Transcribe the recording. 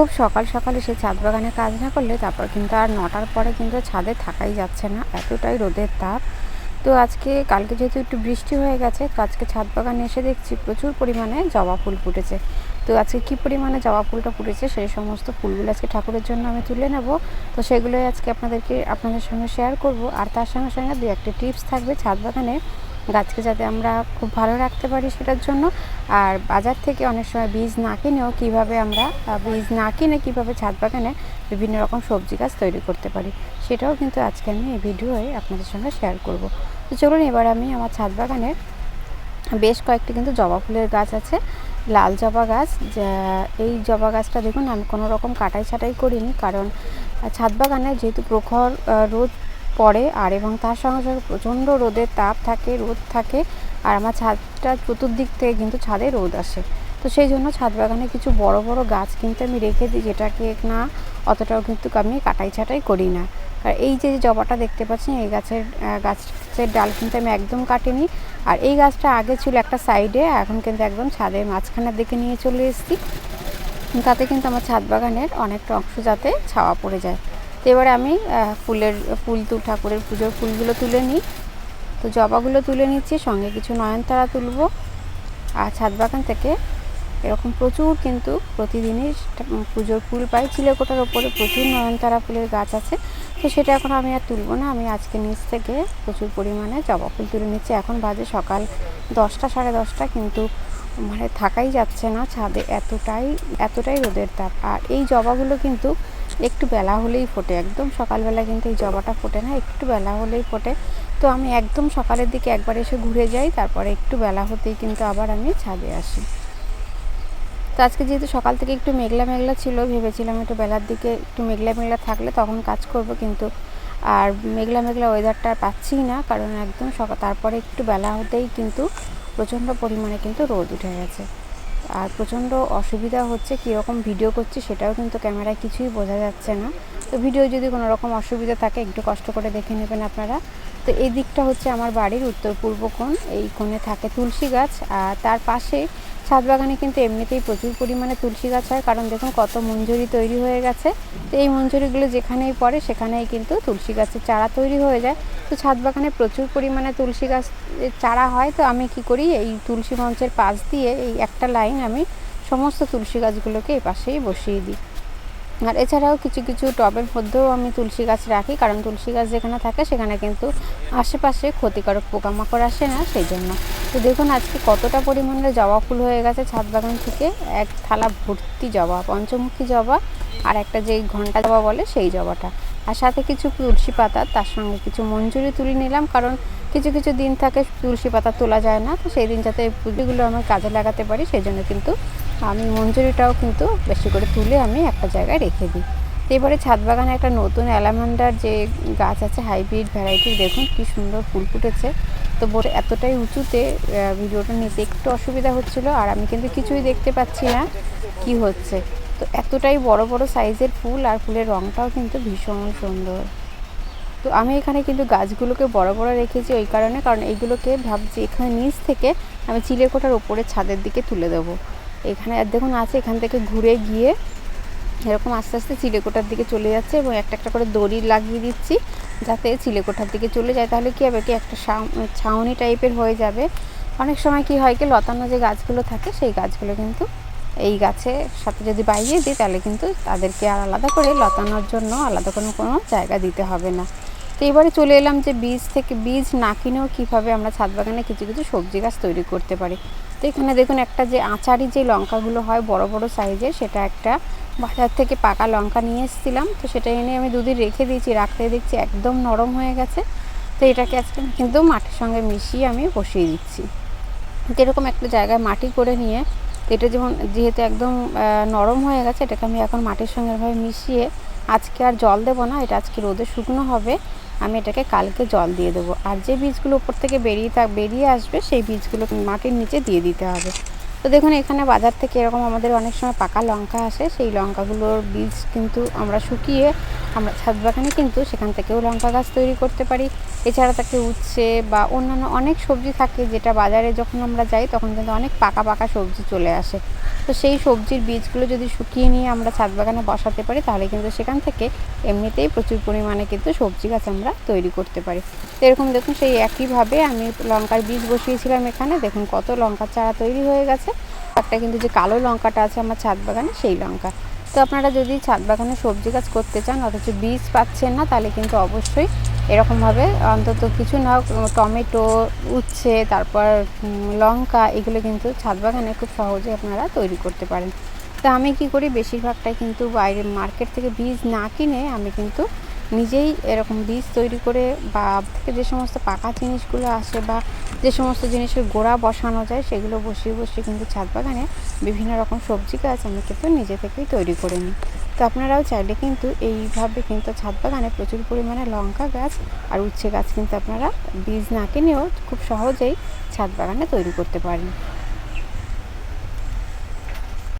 খুব সকাল সকাল এসে ছাদ বাগানে কাজ না করলে তারপর কিন্তু আর নটার পরে কিন্তু ছাদে থাকাই যাচ্ছে না, এতটাই রোদের তাপ। তো আজকে, কালকে যেহেতু একটু বৃষ্টি হয়ে গেছে, তো আজকে ছাদ বাগানে এসে দেখছি প্রচুর পরিমাণে জবা ফুল ফুটেছে। তো আজকে কী পরিমাণে জবা ফুলটা ফুটেছে সেই সমস্ত ফুলগুলো আজকে ঠাকুরের জন্য আমি তুলে নেব। তো সেগুলোই আজকে আপনাদেরকে, আপনাদের সঙ্গে শেয়ার করব। আর তার সঙ্গে সঙ্গে দু একটা টিপস থাকবে ছাদ বাগানে। গাছকে যাতে আমরা খুব ভালো রাখতে পারি সেটার জন্য। আর বাজার থেকে অনেক সময় বীজ না কিনেও কীভাবে আমরা বীজ না কিনে কীভাবে ছাদ বাগানে বিভিন্ন রকম সবজি গাছ তৈরি করতে পারি, সেটাও কিন্তু আজকে আমি এই ভিডিওয়ে আপনাদের সঙ্গে শেয়ার করব। তো চলুন এবার আমি আমার ছাদ বাগানের বেশ কয়েকটি কিন্তু জবা ফুলের গাছ আছে, লাল জবা গাছ এই জবা গাছটা দেখুন, আমি কোনো রকম কাটাই ছাটাই করিনি, কারণ ছাদ বাগানে যেহেতু প্রখর রোদ পড়ে আর এবং তার সঙ্গে সঙ্গে প্রচণ্ড রোদের তাপ থাকে, রোদ থাকে আর আমার ছাদটা চতুর্দিক থেকে কিন্তু ছাদে রোদ আসে। তো সেই জন্য ছাদ বাগানে কিছু বড় বড় গাছ কিন্তু আমি রেখে দিই যেটাকে না অতটাও কিন্তু আমি কাটাই ছাটাই করি না। আর এই যে জবাটা দেখতে পাচ্ছেন, এই গাছের গাছের ডাল কিন্তু আমি একদম কাটিনি। আর এই গাছটা আগে ছিল একটা সাইডে, এখন কিন্তু একদম ছাদের মাঝখানের দিকে নিয়ে চলে এসেছি। তাতে কিন্তু আমার ছাদ বাগানের অনেকটা অংশ যাতে ছাওয়া পড়ে যায়। তো এবারে আমি ফুলের, ফুল তু, ঠাকুরের পুজোর ফুলগুলো তুলে নিই। তো জবাগুলো তুলে নিচ্ছি, সঙ্গে কিছু নয়নতারা তুলবো। আর ছাদ বাগান থেকে এরকম প্রচুর কিন্তু প্রতিদিনই পুজোর ফুল পাই। চিলেকোটার ওপরে প্রচুর নয়নতারা ফুলের গাছ আছে। তো সেটা এখন আমি আর তুলবো না। আমি আজকে নিচ থেকে প্রচুর পরিমাণে জবা ফুল তুলে নিচ্ছি। এখন বাজে সকাল দশটা, সাড়ে দশটা। কিন্তু মানে থাকাই যাচ্ছে না ছাদে। এতটাই এতটাই রোদের তাপ। আর এই জবাগুলো কিন্তু একটু বেলা হলেই ফোটে, একদম সকালবেলা কিন্তু এই জবাটা ফোটে না, একটু বেলা হলেই ফোটে। তো আমি একদম সকালের দিকে একবার এসে ঘুরে যাই, তারপরে একটু বেলা হতেই কিন্তু আবার আমি ছাদে আসি। তো আজকে যেহেতু সকাল থেকে একটু মেঘলা মেঘলা ছিল, ভেবেছিলাম একটু বেলার দিকে একটু মেঘলা মেঘলা থাকলে তখন কাজ করব কিন্তু আর মেঘলা মেঘলা ওয়েদারটা পাচ্ছি না, কারণ একদম সকাল তারপরে একটু বেলা হতেই কিন্তু প্রচণ্ড পরিমাণে কিন্তু রোদ উঠে গেছে। আর প্রচণ্ড অসুবিধা হচ্ছে, কীরকম ভিডিও করছি সেটাও কিন্তু ক্যামেরায় কিছুই বোঝা যাচ্ছে না। তো ভিডিও যদি কোনো রকম অসুবিধা থাকে, একটু কষ্ট করে দেখে নেবেন আপনারা। তো এই দিকটা হচ্ছে আমার বাড়ির উত্তর পূর্ব কোণ। এই কোণে থাকে তুলসী গাছ আর তার পাশে ছাদ বাগানে কিন্তু এমনিতেই প্রচুর পরিমাণে তুলসী গাছ হয়। কারণ দেখুন কত মঞ্জুরি তৈরি হয়ে গেছে। তো এই মঞ্জুরিগুলো যেখানেই পড়ে সেখানেই কিন্তু তুলসী গাছের চারা তৈরি হয়ে যায়। তো ছাদ বাগানে প্রচুর পরিমাণে তুলসী গাছ চারা হয়। তো আমি কি করি, এই তুলসী মঞ্চের পাশ দিয়ে এই একটা লাইন আমি সমস্ত তুলসী গাছগুলোকে এই পাশেই বসিয়ে দিই। আর এছাড়াও কিছু কিছু টবের মধ্যেও আমি তুলসী গাছ রাখি, কারণ তুলসী গাছ যেখানে থাকে সেখানে কিন্তু আশেপাশে ক্ষতিকারক পোকামাকড় আসে না, সেই জন্য। তো দেখুন, আজকে কতটা পরিমাণে জবা ফুল হয়ে গেছে ছাদ বাগান থেকে। এক থালা ভর্তি জবা, পঞ্চমুখী জবা আর একটা যে ঘণ্টা জবা বলে সেই জবাটা। আর সাথে কিছু তুলসী পাতা, তার সঙ্গে কিছু মঞ্জুরি তুলে নিলাম, কারণ কিছু কিছু দিন থাকে তুলসী পাতা তোলা যায় না, তো সেই দিন যাতে পুজোগুলো আমার কাজে লাগাতে পারি, সেই জন্য কিন্তু আমি মঞ্জুরিটাও কিন্তু বেশি করে তুলে আমি একটা জায়গায় রেখে দিই। এবারে ছাদ বাগানে একটা নতুন অ্যালামান্ডার যে গাছ আছে, হাইব্রিড ভ্যারাইটির, দেখুন কি সুন্দর ফুল ফুটেছে। তো বোট এতটাই উঁচুতে ভিডিওটা নিতে একটু অসুবিধা হচ্ছিল, আর আমি কিন্তু কিছুই দেখতে পাচ্ছি না কি হচ্ছে। তো এতটাই বড় বড় সাইজের ফুল, আর ফুলের রঙটাও কিন্তু ভীষণ সুন্দর। তো আমি এখানে কিন্তু গাছগুলোকে বড় বড় রেখেছি ওই কারণে, কারণ এইগুলোকে ভাবছি এখানে নিচ থেকে আমি চিলেকোঠার ওপরে ছাদের দিকে তুলে দেবো। এখানে আর দেখুন আছে, এখান থেকে ঘুরে গিয়ে এরকম আস্তে আস্তে চিলেকোঠার দিকে চলে যাচ্ছে এবং একটা একটা করে দড়ি লাগিয়ে দিচ্ছি যাতে চিলেকোঠার দিকে চলে যায়। তাহলে কী হবে কি, একটা ছাউনি টাইপের হয়ে যাবে। অনেক সময় কি হয় কি, লতানো যে গাছগুলো থাকে, সেই গাছগুলো কিন্তু এই গাছের সাথে যদি বাইয়ে দিই, তাহলে কিন্তু তাদেরকে আর আলাদা করে লতানোর জন্য আলাদা কোনো কোনো জায়গা দিতে হবে না। তো এবারে চলে এলাম যে বীজ থেকে, বীজ না কিনেও কীভাবে আমরা ছাদ বাগানে কিছু কিছু সবজি গাছ তৈরি করতে পারি। তো এখানে দেখুন একটা যে আচারি যে লঙ্কাগুলো হয় বড় বড় সাইজের, সেটা একটা বাজার থেকে পাকা লঙ্কা নিয়ে এসেছিলাম। তো সেটা এনে আমি দুদিন রেখে দিয়েছি, রাখতে দেখছি একদম নরম হয়ে গেছে। তো এটাকে আজকে কিন্তু মাটির সঙ্গে মিশিয়ে আমি বসিয়ে দিচ্ছি। তো এরকম একটা জায়গায় মাটি করে নিয়ে, তো এটা যেমন যেহেতু একদম নরম হয়ে গেছে, এটাকে আমি এখন মাটির সঙ্গে মিশিয়ে আজকে আর জল দেবো না, এটা আজকে রোদে শুকনো হবে। আমি এটাকে কালকে জল দিয়ে দেবো। আর যে বীজগুলো উপর থেকে বেরিয়ে থাক, বেরিয়ে আসবে, সেই বীজগুলো মাটির নিচে দিয়ে দিতে হবে। তো দেখুন, এখানে বাজার থেকে এরকম আমাদের অনেক সময় পাকা লঙ্কা আসে। সেই লঙ্কাগুলোর বীজ কিন্তু আমরা শুকিয়ে আমরা ছাদ বাগানে কিন্তু সেখান থেকেও লঙ্কা গাছ তৈরি করতে পারি। এছাড়া থাকে উচ্ছে বা অন্যান্য অনেক সবজি থাকে যেটা বাজারে যখন আমরা যাই তখন কিন্তু অনেক পাকা পাকা সবজি চলে আসে। তো সেই সবজির বীজগুলো যদি শুকিয়ে নিয়ে আমরা ছাদ বাগানে বসাতে পারি তাহলে কিন্তু সেখান থেকে এমনিতেই প্রচুর পরিমাণে কিন্তু সবজি গাছ আমরা তৈরি করতে পারি। তো এরকম দেখুন, সেই একইভাবে আমি লঙ্কার বীজ বসিয়েছিলাম এখানে। দেখুন, কত লঙ্কার চারা তৈরি হয়ে গেছে। একটা কিন্তু যে কালো লঙ্কাটা আছে আমার ছাদ বাগানে, সেই লঙ্কা। তো আপনারা যদি ছাদ বাগানে সবজি গাছ করতে চান, অথচ বীজ পাচ্ছেন না, তাহলে কিন্তু অবশ্যই এরকমভাবে অন্তত কিছু না টমেটো, উচ্ছে, তারপর লঙ্কা, এগুলো কিন্তু ছাদ বাগানে খুব সহজে আপনারা তৈরি করতে পারেন। তো আমি কি করি, বেশিরভাগটাই কিন্তু বাইরে মার্কেট থেকে বীজ না কিনে আমি কিন্তু নিজেই এরকম বীজ তৈরি করে বা থেকে যে সমস্ত পাকা জিনিসগুলো আসে বা যে সমস্ত জিনিসের গোড়া বসানো যায়, সেগুলো বসিয়ে বসিয়ে কিন্তু ছাদ বাগানে বিভিন্ন রকম সবজি গাছ আমি কিন্তু নিজে থেকেই তৈরি করে নিই। তো আপনারাও চাইলে কিন্তু এইভাবে কিন্তু ছাদ বাগানে প্রচুর পরিমাণে লঙ্কা গাছ আর উচ্ছে গাছ কিন্তু আপনারা বীজ না কিনেও খুব সহজেই ছাদ বাগানে তৈরি করতে পারেন।